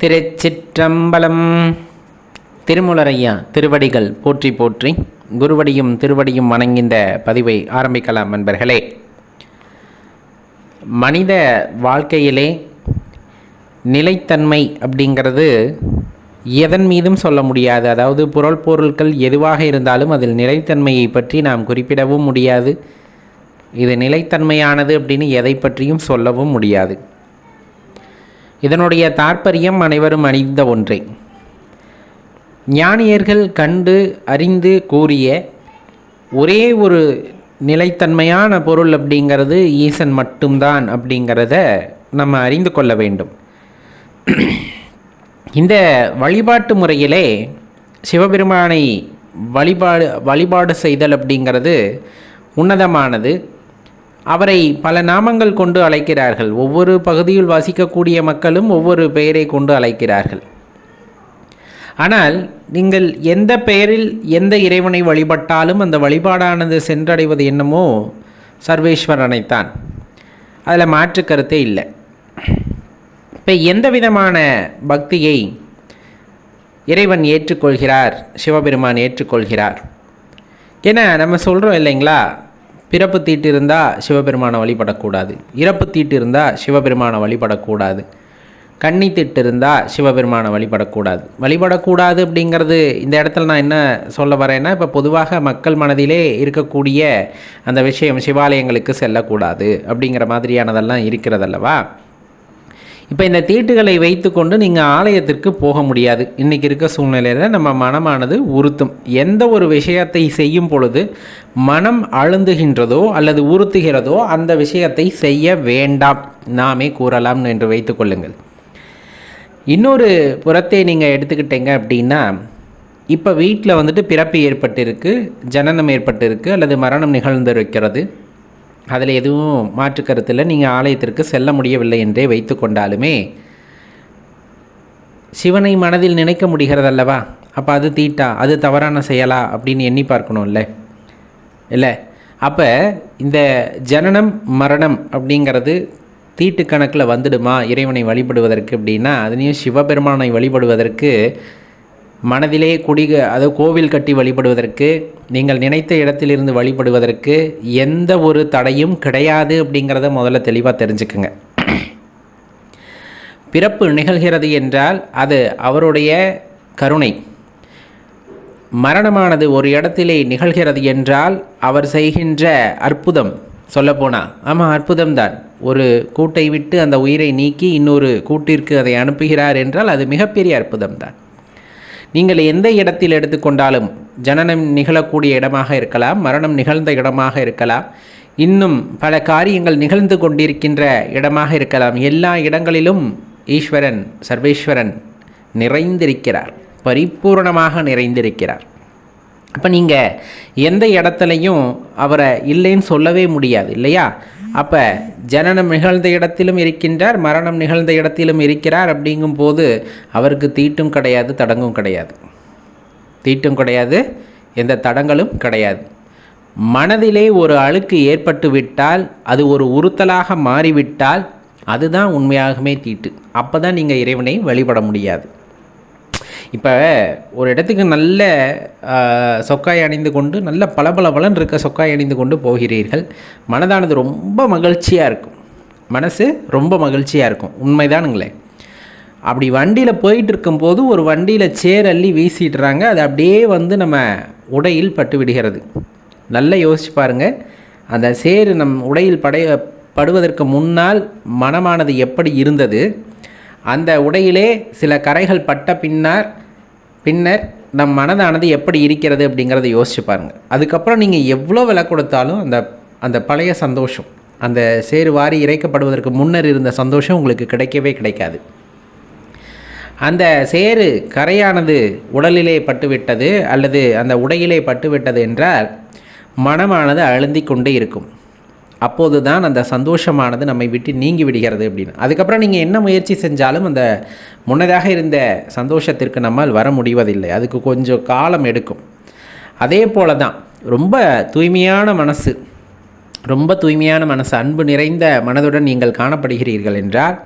திருச்சிற்றம்பலம். திருமுலரையா திருவடிகள் போற்றி போற்றி குருவடியும் திருவடியும் வணங்கிந்த பதிவை ஆரம்பிக்கலாம் நண்பர்களே. மனித வாழ்க்கையிலே நிலைத்தன்மை அப்படிங்கிறது எதன் மீதும் சொல்ல முடியாது. அதாவது புறல் பொருட்கள் எதுவாக இருந்தாலும் அதில் நிலைத்தன்மையை பற்றி நாம் குறிப்பிடவும் முடியாது. இது நிலைத்தன்மையானது அப்படின்னு எதை பற்றியும் சொல்லவும் முடியாது. இதனுடைய தாற்பயம் அனைவரும் அறிந்த ஒன்றே. ஞானியர்கள் கண்டு அறிந்து கூறிய ஒரே ஒரு நிலைத்தன்மையான பொருள் அப்படிங்கிறது ஈசன் மட்டும்தான் அப்படிங்கிறத நம்ம அறிந்து கொள்ள வேண்டும். இந்த வழிபாட்டு முறையிலே சிவபெருமானை வழிபாடு வழிபாடு செய்தல் அப்படிங்கிறது உன்னதமானது. அவரை பல நாமங்கள் கொண்டு அழைக்கிறார்கள். ஒவ்வொரு பகுதியில் வசிக்கக்கூடிய மக்களும் ஒவ்வொரு பெயரை கொண்டு அழைக்கிறார்கள். ஆனால் நீங்கள் எந்த பெயரில் எந்த இறைவனை வழிபட்டாலும் அந்த வழிபாடானது சென்றடைவது என்னமோ சர்வேஸ்வரனைத்தான் அதில் மாற்று கருத்தே இல்லை. இப்போ எந்த விதமான பக்தியை இறைவன் ஏற்றுக்கொள்கிறார் சிவபெருமான் ஏற்றுக்கொள்கிறார்? ஏன்னா நம்ம சொல்கிறோம் இல்லைங்களா? பிறப்பு தீட்டு இருந்தால் சிவபெருமானை வழிபடக்கூடாது. இறப்பு தீட்டு இருந்தால் சிவபெருமானை வழிபடக்கூடாது. கன்னி திட்டு இருந்தால் சிவபெருமானை வழிபடக்கூடாது. வழிபடக்கூடாது அப்படிங்கிறது இந்த இடத்துல நான் என்ன சொல்ல வரேன்னா இப்போ பொதுவாக மக்கள் மனதிலே இருக்கக்கூடிய அந்த விஷயம் சிவாலயங்களுக்கு செல்லக்கூடாது அப்படிங்கிற மாதிரியானதெல்லாம் இருக்கிறதல்லவா? இப்போ இந்த தீட்டுகளை வைத்துக்கொண்டு நீங்கள் ஆலயத்திற்கு போக முடியாது. இன்றைக்கி இருக்க சூழ்நிலையில் நம்ம மனமானது உறுத்தும். எந்த ஒரு விஷயத்தை செய்யும் பொழுது மனம் அழுந்துகின்றதோ அல்லது உறுத்துகிறதோ அந்த விஷயத்தை செய்ய வேண்டாம். நாமே கூறலாம் என்று வைத்துக்கொள்ளுங்கள் இன்னொரு புறத்தை நீங்கள் எடுத்துக்கிட்டீங்க அப்படின்னா இப்போ வீட்டில் வந்துட்டு பிறப்பு ஏற்பட்டிருக்கு ஜனனம் ஏற்பட்டிருக்கு அல்லது மரணம் நிகழ்ந்திருக்கிறது. அதில் எதுவும் மாற்று கருத்தில் நீங்கள் ஆலயத்திற்கு செல்ல முடியவில்லை என்றே வைத்து கொண்டாலுமே சிவனை மனதில் நினைக்க முடிகிறதல்லவா? அப்போ அது தீட்டா? அது தவறான செயலா? அப்படின்னு எண்ணி பார்க்கணும்ல. இல்லை? அப்போ இந்த ஜனனம் மரணம் அப்படிங்கிறது தீட்டு கணக்கில் வந்துடுமா? இறைவனை வழிபடுவதற்கு அப்படின்னா அதுலேயும் சிவபெருமானை வழிபடுவதற்கு மனதிலே குடிக அதாவது கோவில் கட்டி வழிபடுவதற்கு நீங்கள் நினைத்த இடத்திலிருந்து வழிபடுவதற்கு எந்த ஒரு தடையும் கிடையாது அப்படிங்கிறத முதல்ல தெளிவாக தெரிஞ்சுக்குங்க. பிறப்பு நிகழ்கிறது என்றால் அது அவருடைய கருணை. மரணமானது ஒரு இடத்திலே நிகழ்கிறது என்றால் அவர் செய்கின்ற அற்புதம். சொல்லப்போனால் ஆமாம் அற்புதம்தான் ஒரு கூட்டை விட்டு அந்த உயிரை நீக்கி இன்னொரு கூட்டிற்கு அதை அனுப்புகிறார் என்றால் அது மிகப்பெரிய அற்புதம்தான் நீங்கள் எந்த இடத்தில் எடுத்துக்கொண்டாலும் ஜனனம் நிகழக்கூடிய இடமாக இருக்கலாம் மரணம் நிகழ்ந்த இடமாக இருக்கலாம். இன்னும் பல காரியங்கள் நிகழ்ந்து கொண்டிருக்கின்ற இடமாக இருக்கலாம். எல்லா இடங்களிலும் ஈஸ்வரன் சர்வேஸ்வரன் நிறைந்திருக்கிறார். பரிபூர்ணமாக நிறைந்திருக்கிறார். அப்போ நீங்கள் எந்த இடத்துலையும் அவரை இல்லைன்னு சொல்லவே முடியாது இல்லையா? அப்போ ஜனனம் நிகழ்ந்த இடத்திலும் இருக்கின்றார் மரணம் நிகழ்ந்த இடத்திலும் இருக்கிறார் அப்படிங்கும்போது அவருக்கு தீட்டும் கிடையாது தடங்கும் கிடையாது. தீட்டும் கிடையாது எந்த தடங்களும் கிடையாது. மனதிலே ஒரு அழுக்கு ஏற்பட்டு விட்டால் அது ஒரு உறுத்தலாக மாறிவிட்டால் அதுதான் உண்மையாகவே தீட்டு. அப்போ தான் நீங்கள் இறைவனை வழிபட முடியாது. இப்போ ஒரு இடத்துக்கு நல்ல சொக்காய் அணிந்து கொண்டு நல்ல பளபள பலன் இருக்க சொக்காய் அணிந்து கொண்டு போகிறீர்கள் மனதானது ரொம்ப மகிழ்ச்சியாக இருக்கும். மனசு ரொம்ப மகிழ்ச்சியாக இருக்கும். உண்மைதானுங்களே. அப்படி வண்டியில் போயிட்டு இருக்கும்போது ஒரு வண்டியில் சேர் அள்ளி வீசிடுறாங்க. அது அப்படியே வந்து நம்ம உடையில் பட்டு விடுகிறது. நல்லா யோசிச்சு பாருங்கள் அந்த சேரு நம் உடையில் படைய படுவதற்கு முன்னால் மனமானது எப்படி இருந்தது? அந்த உடையிலே சில கரைகள் பட்ட பின்னர் பின்னர் நம் மனதானது எப்படி இருக்கிறது அப்படிங்கிறத யோசிச்சு பாருங்கள் அதுக்கப்புறம் நீங்கள் எவ்வளோ விலை கொடுத்தாலும் அந்த அந்த பழைய சந்தோஷம் அந்த சேறு வாரி இறைக்கப்படுவதற்கு முன்னர் இருந்த சந்தோஷம் உங்களுக்கு கிடைக்கவே கிடைக்காது. அந்த சேறு கரையானது உடலிலே பட்டுவிட்டது அல்லது அந்த உடையிலே பட்டுவிட்டது என்றால் மனமானது அழுந்திக் கொண்டே இருக்கும். அப்போது தான் அந்த சந்தோஷமானது நம்மை விட்டு நீங்கி விடுகிறது அப்படின்னு. அதுக்கப்புறம் நீங்கள் என்ன முயற்சி செஞ்சாலும் அந்த முன்னதாக இருந்த சந்தோஷத்திற்கு நம்மால் வர முடிவதில்லை. அதுக்கு கொஞ்சம் காலம் எடுக்கும். அதே போல தான் ரொம்ப தூய்மையான மனசு ரொம்ப தூய்மையான மனசு அன்பு நிறைந்த மனதுடன் நீங்கள் காணப்படுகிறீர்கள் என்றால்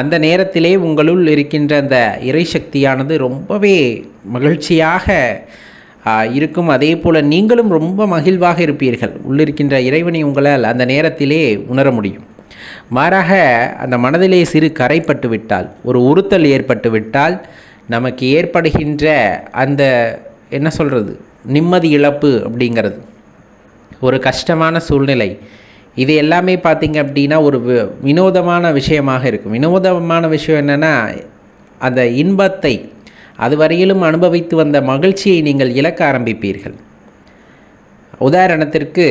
அந்த நேரத்திலே உங்களுள் இருக்கின்ற அந்த இறை சக்தியானது ரொம்பவே மகிழ்ச்சியாக இருக்கும். அதே போல் நீங்களும் ரொம்ப மகிழ்வாக இருப்பீர்கள். உள்ளிருக்கின்ற இறைவனை உங்களால் அந்த நேரத்திலே உணர முடியும். மாறாக அந்த மனதிலே சிறு கரைப்பட்டு விட்டால் ஒரு உறுத்தல் ஏற்பட்டு விட்டால் நமக்கு ஏற்படுகின்ற அந்த என்ன சொல்கிறது நிம்மதி இழப்பு அப்படிங்கிறது. ஒரு கஷ்டமான சூழ்நிலை. இது எல்லாமே பார்த்தீங்க அப்படின்னா ஒரு வி- வினோதமான விஷயமாக இருக்கும். வினோதமான விஷயம் என்னென்னா அந்த இன்பத்தை அதுவரையிலும் அனுபவித்து வந்த மகிழ்ச்சியை நீங்கள் இழக்க ஆரம்பிப்பீர்கள். உதாரணத்திற்கு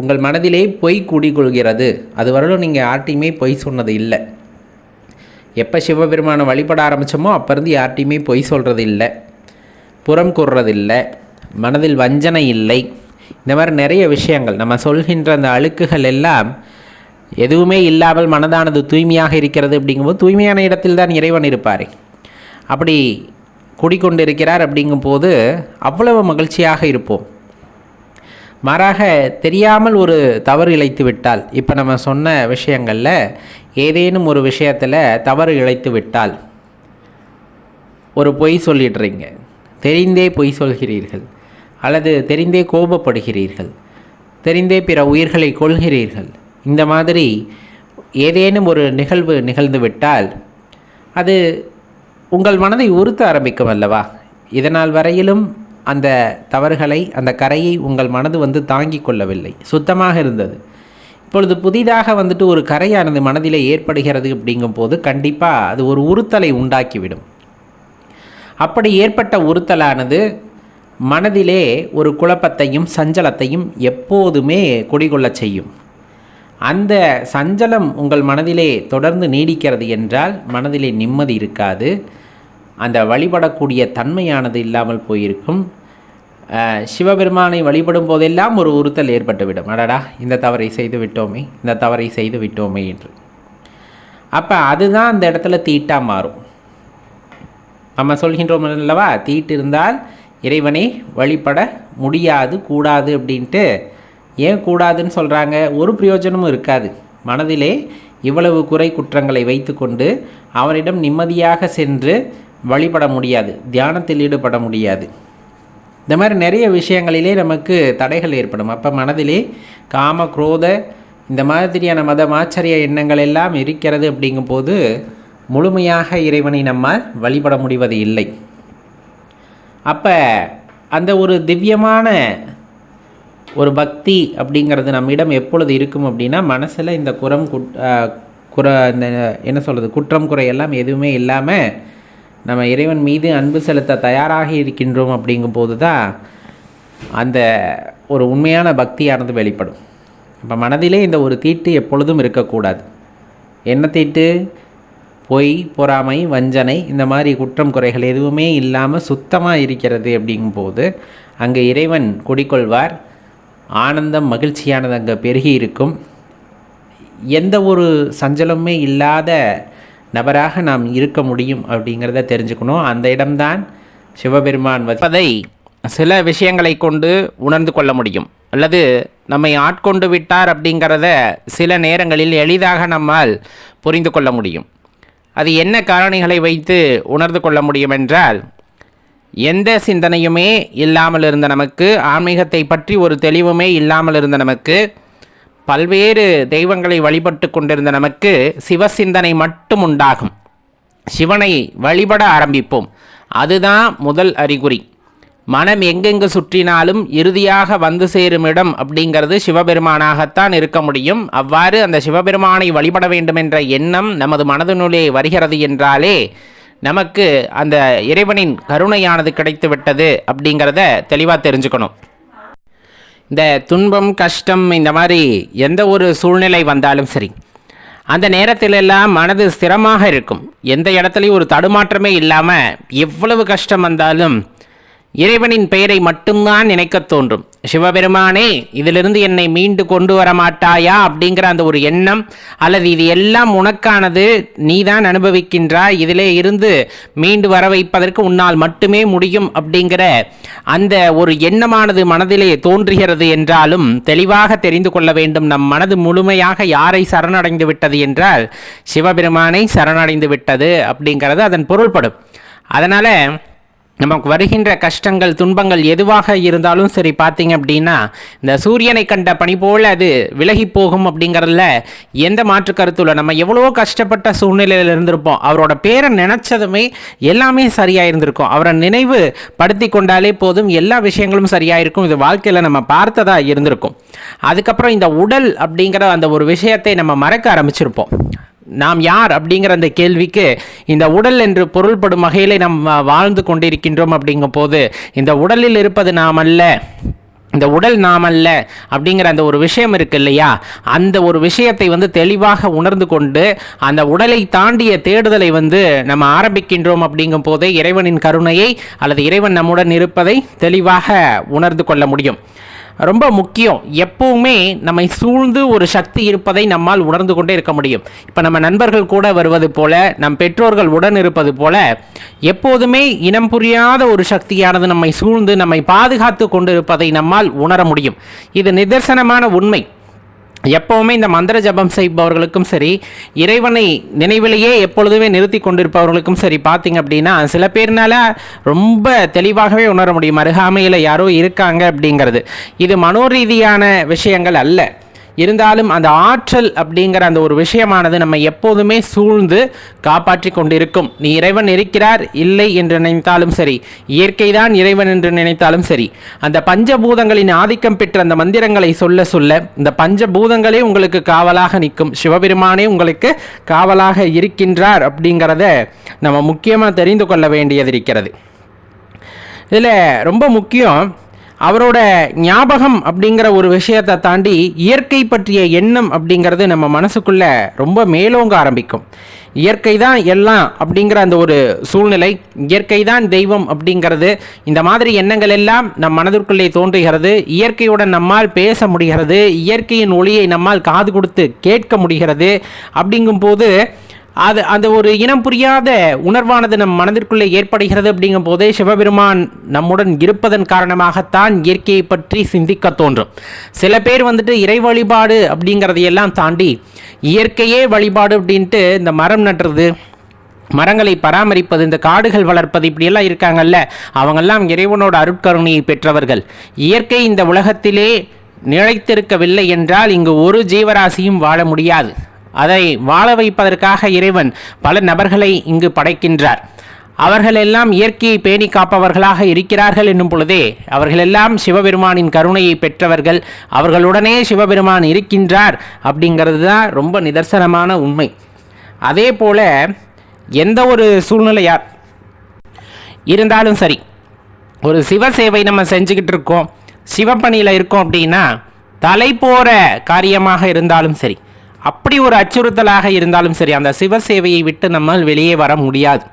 உங்கள் மனதிலே பொய் குடிகொள்கிறது. அதுவரையிலும் நீங்கள் யார்ட்டையுமே பொய் சொன்னது இல்லை. எப்போ சிவபெருமானை வழிபட ஆரம்பித்தோமோ அப்போருந்து யார்ட்டையுமே பொய் சொல்கிறது இல்லை. புறம் கூறுறதில்லை மனதில் வஞ்சனை இல்லை. இந்த மாதிரி நிறைய விஷயங்கள். நம்ம சொல்கின்ற அந்த அழுக்குகள் எல்லாம் எதுவுமே இல்லாமல் மனதானது தூய்மையாக இருக்கிறது அப்படிங்கும்போது தூய்மையான இடத்தில் தான் இறைவன் இருப்பார். அப்படி குடிக்கொண்டிருக்கிறார் அப்படிங்கும்போது அவ்வளவு மகிழ்ச்சியாக இருப்போம். மாறாக தெரியாமல் ஒரு தவறு இழைத்து விட்டால் இப்போ நம்ம சொன்ன விஷயங்களில் ஏதேனும் ஒரு விஷயத்தில் தவறு இழைத்து விட்டால் ஒரு பொய் சொல்லிடுறீங்க. தெரிந்தே பொய் சொல்கிறீர்கள். அல்லது தெரிந்தே கோபப்படுகிறீர்கள். தெரிந்தே பிற உயிர்களை கொள்கிறீர்கள் இந்த மாதிரி ஏதேனும் ஒரு நிகழ்வு நிகழ்ந்து விட்டால் அது உங்கள் மனதை உறுத்த ஆரம்பிக்கும் அல்லவா இதனால் வரையிலும் அந்த தவறுகளை அந்த கரையை உங்கள் மனது வந்து தாங்கிக் கொள்ளவில்லை. சுத்தமாக இருந்தது. இப்பொழுது புதிதாக வந்துட்டு ஒரு கரையானது மனதிலே ஏற்படுகிறது அப்படிங்கும்போது கண்டிப்பாக அது ஒரு உறுத்தலை உண்டாக்கிவிடும். அப்படி ஏற்பட்ட உறுத்தலானது மனதிலே ஒரு குழப்பத்தையும் சஞ்சலத்தையும் எப்போதுமே குடிகொள்ளச் செய்யும். அந்த சஞ்சலம் உங்கள் மனதிலே தொடர்ந்து நீடிக்கிறது என்றால் மனதிலே நிம்மதி இருக்காது. அந்த வழிபடக்கூடிய தன்மையானது இல்லாமல் போயிருக்கும். சிவபெருமானை வழிபடும் போதெல்லாம் ஒரு உறுத்தல் ஏற்பட்டுவிடும். அடடா இந்த தவறை செய்து விட்டோமே இந்த தவறை செய்து விட்டோமே என்று. அப்போ அதுதான் அந்த இடத்துல தீட்டா மாறும். நம்ம சொல்கின்றோம் அல்லவா தீட்டு இருந்தால் இறைவனை வழிபட முடியாது கூடாது அப்படின்ட்டு ஏன் கூடாதுன்னு சொல்கிறாங்க ஒரு பிரயோஜனமும் இருக்காது. மனதிலே இவ்வளவு குறை குற்றங்களை வைத்துக்கொண்டு அவரிடம் நிம்மதியாக சென்று வழிபட முடியாது. தியானத்தில் ஈடுபட முடியாது. இந்த மாதிரி நிறைய விஷயங்களிலே நமக்கு தடைகள் ஏற்படும். அப்போ மனதிலே காம குரோத இந்த மாதிரியான மத மாச்சரிய எண்ணங்கள் எல்லாம் இருக்கிறது அப்படிங்கும்போது முழுமையாக இறைவனை நம்மால் வழிபட முடிவது இல்லை. அப்போ அந்த ஒரு திவ்யமான ஒரு பக்தி அப்படிங்கிறது நம்மிடம் எப்பொழுது இருக்கும் அப்படின்னா மனசில் இந்த குறம் குட் குற இந்த என்ன சொல்கிறது குற்றம் குறை எல்லாம் எதுவுமே இல்லாமல் நம்ம இறைவன் மீது அன்பு செலுத்த தயாராக இருக்கின்றோம் அப்படிங்கும்போது தான் அந்த ஒரு உண்மையான பக்தியானது வெளிப்படும். இப்போ மனதிலே இந்த ஒரு தீட்டு எப்பொழுதும் இருக்கக்கூடாது. என்ன தீட்டு? பொய் பொறாமை வஞ்சனை இந்த மாதிரி குற்றம் குறைகள் எதுவுமே இல்லாமல் சுத்தமாக இருக்கிறது அப்படிங்கும்போது அங்கே இறைவன் குடிக்கொள்வார் ஆனந்தம் மகிழ்ச்சியானது அங்கே பெருகி இருக்கும். எந்த ஒரு சஞ்சலமுமே இல்லாத நபராக நாம் இருக்க முடியும் அப்படிங்கிறத தெரிஞ்சுக்கணும். அந்த இடம்தான் சிவபெருமான் வதை சில விஷயங்களை கொண்டு உணர்ந்து கொள்ள முடியும். அல்லது நம்மை ஆட்கொண்டு விட்டார் அப்படிங்கிறத சில நேரங்களில் எளிதாக நம்மால் புரிந்து கொள்ள முடியும். அது என்ன காரணிகளை வைத்து உணர்ந்து கொள்ள முடியும் என்றால் எந்த சிந்தனையுமே இல்லாமல் இருந்த நமக்கு ஆன்மீகத்தை பற்றி ஒரு தெளிவுமே இல்லாமல் இருந்த நமக்கு பல்வேறு தெய்வங்களை வழிபட்டு கொண்டிருந்த நமக்கு சிவசிந்தனை மட்டும் உண்டாகும். சிவனை வழிபட ஆரம்பிப்போம். அதுதான் முதல் அறிகுறி. மனம் எங்கெங்கு சுற்றினாலும் இறுதியாக வந்து சேரும் இடம் அப்படிங்கிறது சிவபெருமானாகத்தான் இருக்க முடியும். அவ்வாறு அந்த சிவபெருமானை வழிபட வேண்டும் என்ற எண்ணம் நமது மனதினுள்ளே வருகிறது என்றாலே நமக்கு அந்த இறைவனின் கருணையானது கிடைத்து விட்டது அப்படிங்கிறத தெளிவாக தெரிஞ்சுக்கணும். இந்த துன்பம் கஷ்டம் இந்த மாதிரி எந்த ஒரு சூழ்நிலை வந்தாலும் சரி அந்த நேரத்திலெல்லாம் மனது ஸ்திரமாக இருக்கும். எந்த இடத்துலையும் ஒரு தடுமாற்றமே இல்லாமல் எவ்வளவு கஷ்டம் வந்தாலும் இறைவனின் பெயரை மட்டும்தான் நினைக்கத் தோன்றும். சிவபெருமானே இதிலிருந்து என்னை மீண்டு கொண்டு வர மாட்டாயா அப்படிங்கிற அந்த ஒரு எண்ணம் அல்லது இது எல்லாம் உனக்கானது நீதான் அனுபவிக்கின்றாய் இதிலே இருந்து மீண்டு வர வைப்பதற்கு உன்னால் மட்டுமே முடியும் அப்படிங்கிற அந்த ஒரு எண்ணமானது மனதிலே தோன்றுகிறது என்றாலும் தெளிவாக தெரிந்து கொள்ள வேண்டும் நம் மனது முழுமையாக யாரை சரணடைந்து விட்டது என்றால் சிவபெருமானை சரணடைந்து விட்டது அப்படிங்கிறது அதன் பொருள்படும். அதனால் நமக்கு வருகின்ற கஷ்டங்கள் துன்பங்கள் எதுவாக இருந்தாலும் சரி பார்த்தீங்க அப்படின்னா இந்த சூரியனை கண்ட பணி போல் அது விலகி போகும் அப்படிங்கிறதுல எந்த மாற்று கருத்தும் நம்ம எவ்வளோ கஷ்டப்பட்ட சூழ்நிலையில் இருந்திருப்போம். அவரோட பேரை நினச்சதுமே எல்லாமே சரியாக இருந்திருக்கும் அவரை நினைவு படுத்தி கொண்டாலே போதும். எல்லா விஷயங்களும் சரியாக இருக்கும் இது வாழ்க்கையில் நம்ம பார்த்ததாக இருந்திருக்கும். அதுக்கப்புறம் இந்த உடல் அப்படிங்கிற அந்த ஒரு விஷயத்தை நம்ம மறக்க ஆரம்பிச்சிருப்போம். நாம் யார் அப்படிங்கிற அந்த கேள்விக்கு இந்த உடல் என்று பொருள்படும் வகையில் நாம் வாழ்ந்து கொண்டிருக்கின்றோம் அப்படிங்கும் போது இந்த உடலில் இருப்பது நாம் அல்ல இந்த உடல் நாம் அல்ல அப்படிங்கிற அந்த ஒரு விஷயம் இருக்கு இல்லையா? அந்த ஒரு விஷயத்தை வந்து தெளிவாக உணர்ந்து கொண்டு அந்த உடலை தாண்டிய தேடுதலை வந்து நம்ம ஆரம்பிக்கின்றோம் அப்படிங்கும் போதே இறைவனின் கருணையை அல்லது இறைவன் நம்முடன் இருப்பதை தெளிவாக உணர்ந்து கொள்ள முடியும். ரொம்ப முக்கியம். எப்பவுமே நம்மை சூழ்ந்து ஒரு சக்தி இருப்பதை நம்மால் உணர்ந்து கொண்டே இருக்க முடியும். இப்போ நம்ம நண்பர்கள் கூட வருவது போல நம் பெற்றோர்கள் உடன் இருப்பது போல எப்போதுமே இனம் புரியாத ஒரு சக்தியானது நம்மை சூழ்ந்து நம்மை பாதுகாத்து கொண்டிருப்பதை நம்மால் உணர முடியும். இது நிதர்சனமான உண்மை. எப்பவுமே இந்த மந்திர ஜபம் செய்பவர்களுக்கும் சரி இறைவனை நினைவிலேயே எப்பொழுதுமே நிறுத்தி கொண்டிருப்பவர்களுக்கும் சரி பார்த்தீங்க அப்படின்னா சில பேர்னால ரொம்ப தெளிவாகவே உணர முடியும். அருகாமையில் யாரோ இருக்காங்க அப்படிங்கிறது. இது மனோரீதியான விஷயங்கள் அல்ல. இருந்தாலும் அந்த ஆற்றல் அப்படிங்கிற அந்த ஒரு விஷயமானது நம்ம எப்போதுமே சூழ்ந்து காப்பாற்றி கொண்டிருக்கும். நீ இறைவன் இருக்கிறார் இல்லை என்று நினைத்தாலும் சரி. இயற்கை தான் இறைவன் என்று நினைத்தாலும் சரி. அந்த பஞ்சபூதங்களின் ஆதிக்கம் பெற்ற அந்த மந்திரங்களை சொல்ல சொல்ல இந்த பஞ்சபூதங்களே உங்களுக்கு காவலாக நிற்கும். சிவபெருமானே உங்களுக்கு காவலாக இருக்கின்றார் அப்படிங்கிறத நம்ம முக்கியமாக தெரிந்து கொள்ள வேண்டியது இருக்கிறது. இதில் ரொம்ப முக்கியம் அவரோட ஞாபகம் அப்படிங்கிற ஒரு விஷயத்தை தாண்டி இயற்கை பற்றிய எண்ணம் அப்படிங்கிறது நம்ம மனசுக்குள்ள ரொம்ப மேலோங்க ஆரம்பிக்கும். இயற்கை தான் எல்லாம் அப்படிங்கிற அந்த ஒரு சூழ்நிலை இயற்கை தான் தெய்வம் அப்படிங்கிறது இந்த மாதிரி எண்ணங்கள் எல்லாம் நம் மனதிற்குள்ளே தோன்றுகிறது இயற்கையுடன் நம்மால் பேச முடிகிறது இயற்கையின் ஒளியை நம்மால் காது கொடுத்து கேட்க முடிகிறது அப்படிங்கும்போது அது அந்த ஒரு இனம் புரியாத உணர்வானது நம் மனதிற்குள்ளே ஏற்படுகிறது அப்படிங்கும் போதே சிவபெருமான் நம்முடன் இருப்பதன் காரணமாகத்தான் இயற்கையை பற்றி சிந்திக்க தோன்றும். சில பேர் வந்துட்டு இறை வழிபாடு அப்படிங்கிறதையெல்லாம் தாண்டி இயற்கையே வழிபாடு அப்படின்ட்டு இந்த மரம் நடுறது மரங்களை பராமரிப்பது இந்த காடுகள் வளர்ப்பது இப்படியெல்லாம் இருக்காங்கல்ல அவங்கெல்லாம் இறைவனோட அருட்கருணையை பெற்றவர்கள். இயற்கை இந்த உலகத்திலே நிலைத்திருக்கவில்லை என்றால் இங்கு ஒரு ஜீவராசியும் வாழ முடியாது. அதை வாழ வைப்பதற்காக இறைவன் பல நபர்களை இங்கு படைக்கின்றார். அவர்களெல்லாம் இயற்கையை பேணி காப்பவர்களாக இருக்கிறார்கள் என்னும் பொழுதே அவர்களெல்லாம் சிவபெருமானின் கருணையை பெற்றவர்கள் அவர்களுடனே சிவபெருமான் இருக்கின்றார் அப்படிங்கிறது தான் ரொம்ப நிதர்சனமான உண்மை. அதே போல எந்த ஒரு சூழ்நிலையார் இருந்தாலும் சரி ஒரு சிவ சேவை நம்ம செஞ்சுக்கிட்டு இருக்கோம் சிவப்பணியில் இருக்கோம் அப்படின்னா தலை போகிற காரியமாக இருந்தாலும் சரி அப்படி ஒரு அச்சுறுத்தலாக இருந்தாலும் சரி அந்த சிவ சேவையை விட்டு நம்மால் வெளியே வர முடியாது.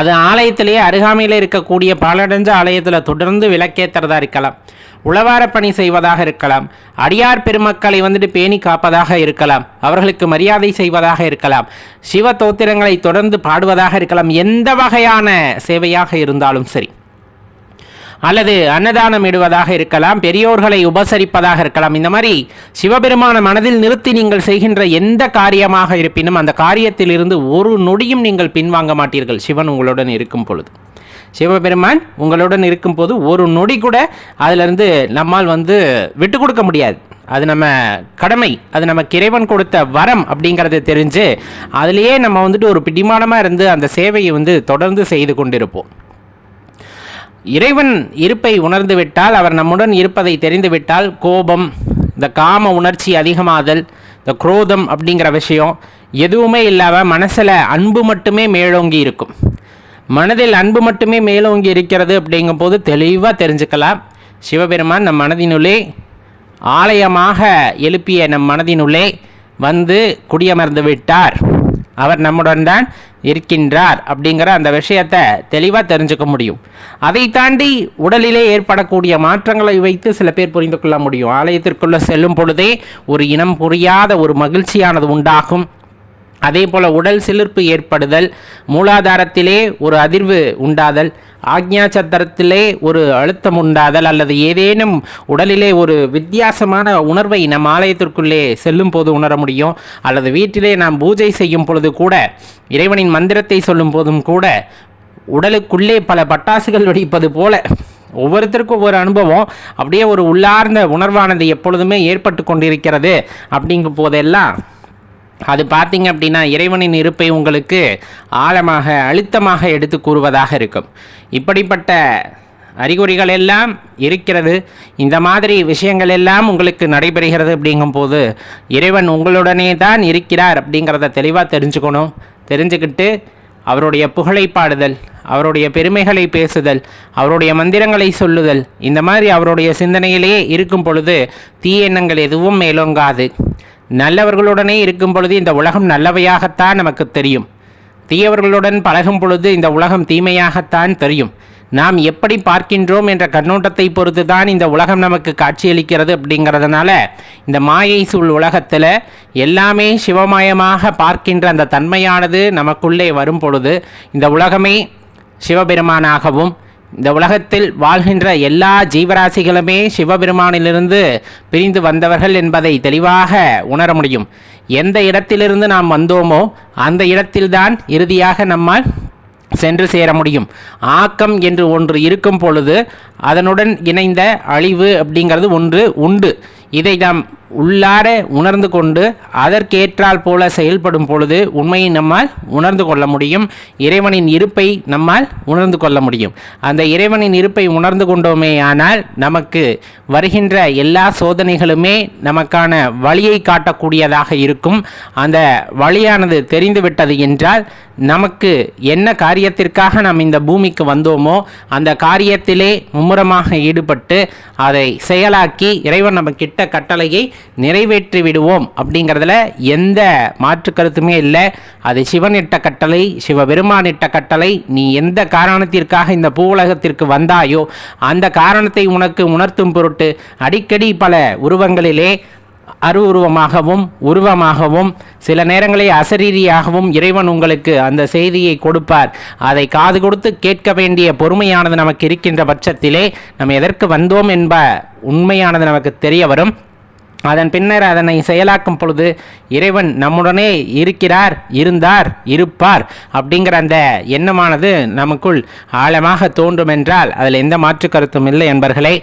அது ஆலயத்திலேயே அருகாமையில் இருக்கக்கூடிய பாலடைஞ்ச ஆலயத்தில் தொடர்ந்து விளக்கேற்றுறதா இருக்கலாம். உளவார பணி செய்வதாக இருக்கலாம். அடியார் பெருமக்களை வந்துட்டு பேணி காப்பதாக இருக்கலாம். அவர்களுக்கு மரியாதை செய்வதாக இருக்கலாம். சிவ தோத்திரங்களை தொடர்ந்து பாடுவதாக இருக்கலாம். எந்த வகையான சேவையாக இருந்தாலும் சரி. அல்லது அன்னதானம் இடுவதாக இருக்கலாம் பெரியோர்களை உபசரிப்பதாக இருக்கலாம். இந்த மாதிரி சிவபெருமான மனதில் நிறுத்தி நீங்கள் செய்கின்ற எந்த காரியமாக இருப்பினும் அந்த காரியத்தில் இருந்து ஒரு நொடியும் நீங்கள் பின்வாங்க மாட்டீர்கள். சிவன் உங்களுடன் இருக்கும் பொழுது. சிவபெருமான் உங்களுடன் இருக்கும்போது ஒரு நொடி கூட அதிலிருந்து நம்மால் வந்து விட்டு கொடுக்க முடியாது. அது நம்ம கடமை அது நமக்கு இறைவன் கொடுத்த வரம் அப்படிங்கிறத தெரிஞ்சு அதுலேயே நம்ம வந்துட்டு ஒரு பிடிமானமாக இருந்து அந்த சேவையை வந்து தொடர்ந்து செய்து கொண்டிருப்போம். இறைவன் இருப்பை உணர்ந்துவிட்டால் அவர் நம்முடன் இருப்பதை தெரிந்துவிட்டால் கோபம் இந்த காம உணர்ச்சி அதிகமாதல் இந்த குரோதம் அப்படிங்கிற விஷயம் எதுவுமே இல்லாமல் மனசில் அன்பு மட்டுமே மேலோங்கி இருக்கும். மனதில் அன்பு மட்டுமே மேலோங்கி இருக்கிறது அப்படிங்கும் போது தெளிவாக தெரிஞ்சுக்கலாம். சிவபெருமான் நம் மனதினுள்ளே ஆலயமாக எழுப்பிய நம் மனதினுள்ளே வந்து குடியமர்ந்து விட்டார். அவர் நம்முடன் தான் இருக்கின்றார் அப்படிங்கிற அந்த விஷயத்தை தெளிவாக தெரிஞ்சுக்க முடியும். அதை தாண்டி உடலிலே ஏற்படக்கூடிய மாற்றங்களை வைத்து சில பேர் புரிந்து கொள்ள முடியும். ஆலயத்திற்குள்ளே செல்லும் பொழுதே ஒரு இனம் புரியாத ஒரு மகிழ்ச்சியானது உண்டாகும். அதே போல் உடல் சிலிர்ப்பு ஏற்படுதல் மூலாதாரத்திலே ஒரு அதிர்வு உண்டாதல் ஆக்ஞா சத்திரத்திலே ஒரு அழுத்தம் உண்டாதல் அல்லது ஏதேனும் உடலிலே ஒரு வித்தியாசமான உணர்வை நம் ஆலயத்திற்குள்ளே செல்லும் போது உணர முடியும் அல்லது வீட்டிலே நாம் பூஜை செய்யும் பொழுது கூட இறைவனின் மந்திரத்தை சொல்லும் போதும் கூட உடலுக்குள்ளே பல பட்டாசுகள் வெடிப்பது போல ஒவ்வொருத்தருக்கும் ஒவ்வொரு அனுபவம் அப்படியே ஒரு உள்ளார்ந்த உணர்வானது எப்பொழுதுமே ஏற்பட்டு கொண்டிருக்கிறது அப்படிங்கும் போதெல்லாம் அது பார்த்தீங்க அப்படின்னா இறைவனின் இருப்பை உங்களுக்கு ஆழமாக அழுத்தமாக எடுத்து கூறுவதாக இருக்கும். இப்படிப்பட்ட அறிகுறிகள் எல்லாம் இருக்கிறது. இந்த மாதிரி விஷயங்கள் எல்லாம் உங்களுக்கு நடைபெறுகிறது அப்படிங்கும்போது இறைவன் உங்களுடனே தான் இருக்கிறார் அப்படிங்கிறத தெளிவாக தெரிஞ்சுக்கணும். தெரிஞ்சுக்கிட்டு அவருடைய புகழை பாடுதல் அவருடைய பெருமைகளை பேசுதல் அவருடைய மந்திரங்களை சொல்லுதல் இந்த மாதிரி அவருடைய சிந்தனையிலேயே இருக்கும் பொழுது தீய எண்ணங்கள் எதுவும் மேலோங்காது. நல்லவர்களுடனே இருக்கும் பொழுது இந்த உலகம் நல்லவையாகத்தான் நமக்கு தெரியும். தீயவர்களுடன் பழகும் பொழுது இந்த உலகம் தீமையாகத்தான் தெரியும். நாம் எப்படி பார்க்கின்றோம் என்ற கண்ணோட்டத்தை பொறுத்து தான் இந்த உலகம் நமக்கு காட்சியளிக்கிறது அப்படிங்கிறதுனால இந்த மாயை சூழ் உலகத்தில் எல்லாமே சிவமயமாக பார்க்கின்ற அந்த தன்மையானது நமக்குள்ளே வரும் பொழுது இந்த உலகமே சிவபெருமானாகவும் இந்த உலகத்தில் வாழ்கின்ற எல்லா ஜீவராசிகளுமே சிவபெருமானிலிருந்து பிரிந்து வந்தவர்கள் என்பதை தெளிவாக உணர முடியும். எந்த இடத்திலிருந்து நாம் வந்தோமோ அந்த இடத்தில்தான் இறுதியாக நம்மால் சென்று சேர முடியும். ஆக்கம் என்று ஒன்று இருக்கும் பொழுது அதனுடன் இணைந்த அழிவு அப்படிங்கிறது ஒன்று உண்டு. இதை நாம் உள்ளார உணர்ந்து கொண்டு அதற்கேற்றால் போல செயல்படும் பொழுது உண்மையை நம்மால் உணர்ந்து கொள்ள முடியும். இறைவனின் இருப்பை நம்மால் உணர்ந்து கொள்ள முடியும். அந்த இறைவனின் இருப்பை உணர்ந்து கொண்டோமே ஆனால் நமக்கு வருகின்ற எல்லா சோதனைகளுமே நமக்கான வழியை காட்டக்கூடியதாக இருக்கும். அந்த வழியானது தெரிந்துவிட்டது என்றால் நமக்கு என்ன காரியத்திற்காக நாம் இந்த பூமிக்கு வந்தோமோ அந்த காரியத்திலே மும்முரமாக ஈடுபட்டு அதை செயலாக்கி இறைவன் நம்ம கிட்ட கட்டளையை நிறைவேற்றி விடுவோம் அப்படிங்கிறதுல எந்த மாற்று கருத்துமே இல்லை. அது சிவன் இட்ட கட்டளை சிவபெருமானிட்ட கட்டளை. நீ எந்த காரணத்திற்காக இந்த பூவுலகத்திற்கு வந்தாயோ அந்த காரணத்தை உனக்கு உணர்த்தும் பொருட்டு அடிக்கடி பல உருவங்களிலே அரு உருவமாகவும் உருவமாகவும் சில நேரங்களில் அசரீரியாகவும் இறைவன் உங்களுக்கு அந்த செய்தியை கொடுப்பார். அதை காது கொடுத்து கேட்க வேண்டிய பொறுமையானது நமக்கு இருக்கின்ற பட்சத்திலே நம்ம எதற்கு வந்தோம் என்ப உண்மையானது நமக்கு தெரிய வரும். அதன் பின்னர் அதனை செயலாக்கும் பொழுது இறைவன் நம்முடனே இருக்கிறார் இருந்தார் இருப்பார் அப்படிங்கிற அந்த எண்ணமானது நமக்குள் ஆழமாக தோன்றும் என்றால் அதில் எந்த மாற்று கருத்தும் இல்லை என்பர்களே